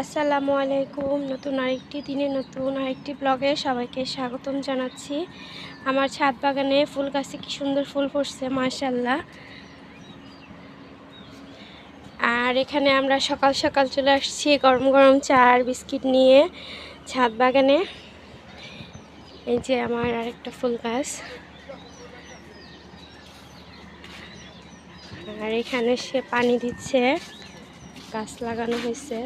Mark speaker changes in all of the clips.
Speaker 1: আসসালামু আলাইকুম। নতুন আরেকটি দিনে নতুন আরেকটি ব্লগে সবাইকে স্বাগতম জানাচ্ছি। আমার ছাদ বাগানে ফুল গাছে কি সুন্দর ফুল ফুটছে মাশাল্লাহ আর এখানে আমরা সকাল সকাল চলে আসছি গরম গরম চা আর বিস্কিট নিয়ে ছাদ বাগানে। এই যে আমার আরেকটা ফুল গাছ। আর এখানে সে পানি দিচ্ছে, গাছ লাগানো হয়েছে।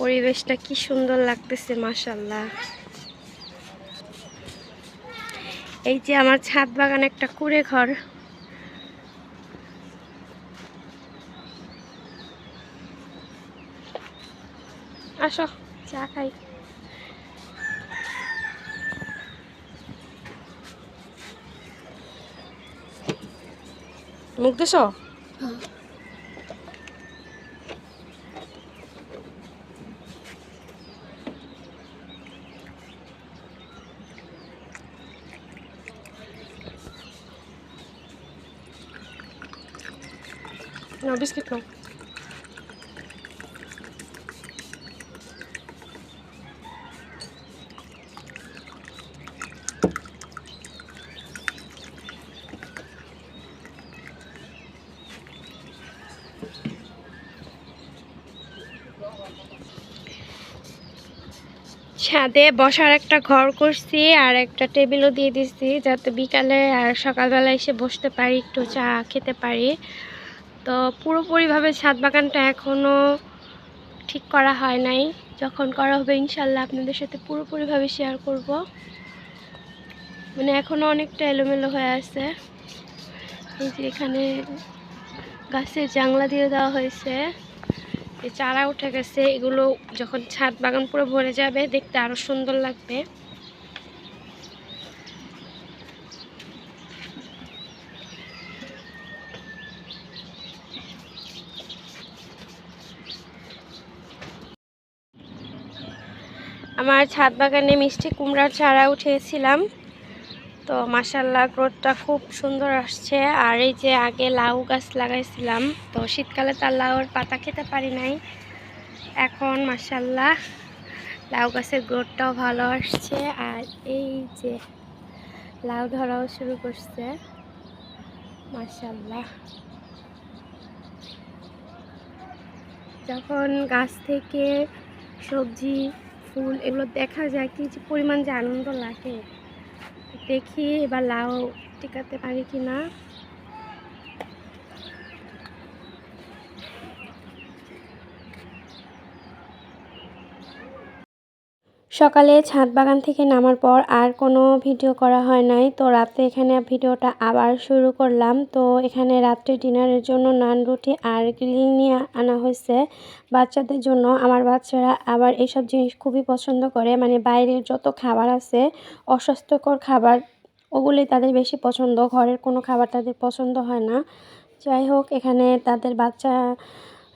Speaker 1: পরিবেশটা কি সুন্দর লাগতেছে মাসাল্লাহ এই যে আমার ছাদ বাগান একটা কুড়ে ঘর আসো, চা খাই। মুখ দিছ? No, বিস্কিট নাও ছাদে বসার একটা ঘর করছি আর একটা টেবিলও দিয়ে দিছি যাতে বিকালে আর সকালবেলা এসে বসতে পারি একটু চা খেতে পারি। তো পুরোপুরিভাবে ছাদ বাগানটা এখনও ঠিক করা হয় নাই। যখন করা হবে ইনশাল্লাহ আপনাদের সাথে পুরোপুরিভাবে শেয়ার করব। মানে এখনও অনেকটা এলোমেলো হয়ে আছে। এই যে এখানে গাছের জাংলা দিয়ে দেওয়া হয়েছে। চারা উঠে গেছে। এগুলো যখন ছাদ বাগান পুরো ভরে যাবে, দেখতে আরও সুন্দর লাগবে। আমার ছাদ বাগানে মিষ্টি কুমড়ার চারা উঠিয়েছিলাম তো মাসাল্লাহ গ্রোথটা খুব সুন্দর আসছে। আর এই যে আগে লাউ গাছ লাগাইছিলাম, তো শীতকালে তার লাউর পাতা খেতে পারি নাই। এখন মাসাল্লাহ লাউ গাছের গ্রোথটাও ভালো আসছে। আর এই যে লাউ ধরাও শুরু করছে মাসাল্লাহ যখন গাছ থেকে সবজি ফুল, এগুলো দেখা যায় কি পরিমাণ যে আনন্দ লাগে। দেখি এবার লাউ টিকাতে পারি কি না সকালে ছাদ বাগান থেকে নামার পর আর কোনো ভিডিও করা হয় নাই। তো রাতে এখানে ভিডিওটা আবার শুরু করলাম। তো এখানে রাত্রে ডিনারের জন্য নান, রুটি আর গ্রিল নিয়ে আনা হয়েছে বাচ্চাদের জন্য। আমার বাচ্চারা আবার এইসব জিনিস খুবই পছন্দ করে। মানে বাইরের যত খাবার আছে, অস্বাস্থ্যকর খাবার, ওগুলোই তাদের বেশি পছন্দ। ঘরের কোনো খাবার তাদের পছন্দ হয় না। যাই হোক, এখানে তাদের বাচ্চা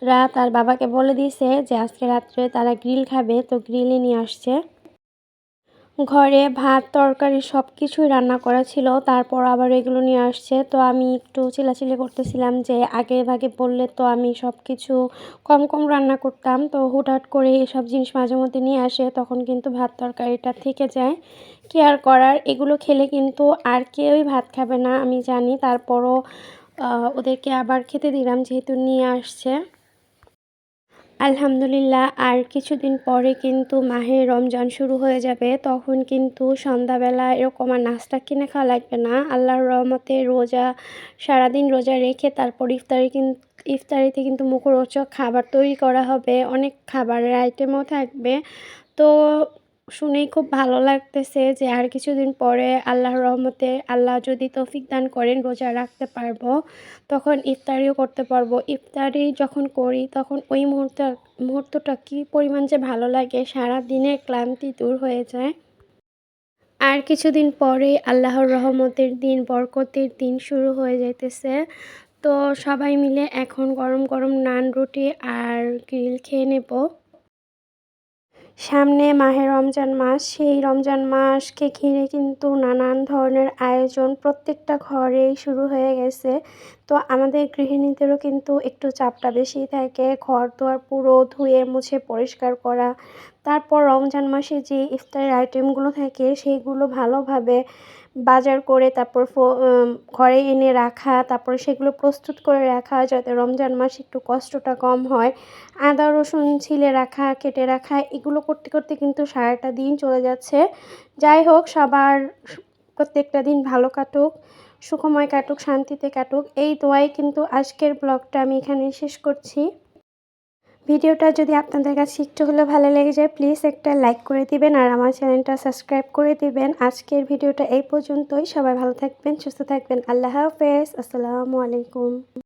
Speaker 1: রা তার বাবাকে বলে দিয়েছে যে আজকে রাত্রে তারা গ্রিল খাবে, তো গ্রিলে নিয়ে আসছে। ঘরে ভাত, তরকারি সব কিছুই রান্না করা ছিল, তারপর আবার এগুলো নিয়ে আসছে। তো আমি একটু চিলাচিলি করতেছিলাম যে আগে ভাগে বললে তো আমি সব কিছু কম কম রান্না করতাম, তো হুটহাট করে এসব জিনিস মাঝে মধ্যে নিয়ে আসে, তখন কিন্তু ভাত, তরকারিটা থেকে যায়। কি আর করার? এগুলো খেলে কিন্তু আর কেউই ভাত খাবে না, আমি জানি। তারপরও ওদেরকে আবার খেতে দিলাম, যেহেতু নিয়ে আসছে। আলহামদুলিল্লাহ, আর কিছুদিন পরে কিন্তু মাহে রমজান শুরু হয়ে যাবে, তখন কিন্তু সন্ধ্যাবেলা এরকম আর নাস্তা কিনে খাওয়া লাগবে না। আল্লাহর রহমতে রোজা, সারাদিন রোজা রেখে তারপর ইফতারি কিন্তু ইফতারিতে কিন্তু মুখরোচক খাবার তৈরি করা হবে, অনেক খাবারের আইটেমও থাকবে। তো শুনেই খুব ভালো লাগতেছে যে আর কিছুদিন পরে আল্লাহর রহমতে আল্লাহ যদি তৌফিক দান করেন, রোজা রাখতে পারব, তখন ইফতারিও করতে পারব। ইফতারি যখন করি, তখন ওই মুহূর্তে, মুহূর্তটা কী পরিমাণ যে ভালো লাগে সারা দিনের ক্লান্তি দূর হয়ে যায়। আর কিছুদিন পরে আল্লাহর রহমতের দিন, বরকতের দিন শুরু হয়ে যাইতেছে। তো সবাই মিলে এখন গরম গরম নান, রুটি আর গ্রিল খেয়ে নেব। সামনে মাহে রমজান মাস, সেই রমজান মাসকে ঘিরে কিন্তু নানান ধরনের আয়োজন প্রত্যেকটা ঘরেই শুরু হয়ে গেছে। তো আমাদের গৃহিণীদেরও কিন্তু একটু চাপটা বেশি থাকে ঘর দোয়ার পুরো ধুয়ে মুছে পরিষ্কার করা। তারপর রমজান মাসে যে ইফতারের আইটেমগুলো থাকে সেইগুলো ভালোভাবে বাজার করে, তারপর ঘরে এনে রাখা, তারপর সেগুলো প্রস্তুত করে রাখা যাতে রমজান মাসে একটু কষ্টটা কম হয়। আদা, রসুন ছিলে রাখা, কেটে রাখা, এগুলো করতে করতে কিন্তু সারাটা দিন চলে যাচ্ছে। যাই হোক, সবার প্রত্যেকটা দিন ভালো কাটুক, সুখময় কাটুক, শান্তিতে কাটুক। এই দোয়াই কিন্তু আজকের ব্লগটা আমি এখানে শেষ করছি। ভিডিওটা যদি আপনাদের কাছে একটু হলেও ভালো লেগে যায় প্লিজ একটা লাইক করে দিবেন আর আমার চ্যানেলটা সাবস্ক্রাইব করে দিবেন। আজকের ভিডিওটা এই পর্যন্তই। সবাই ভালো থাকবেন, সুস্থ থাকবেন। আল্লাহ হাফেজ। আসসালামু আলাইকুম।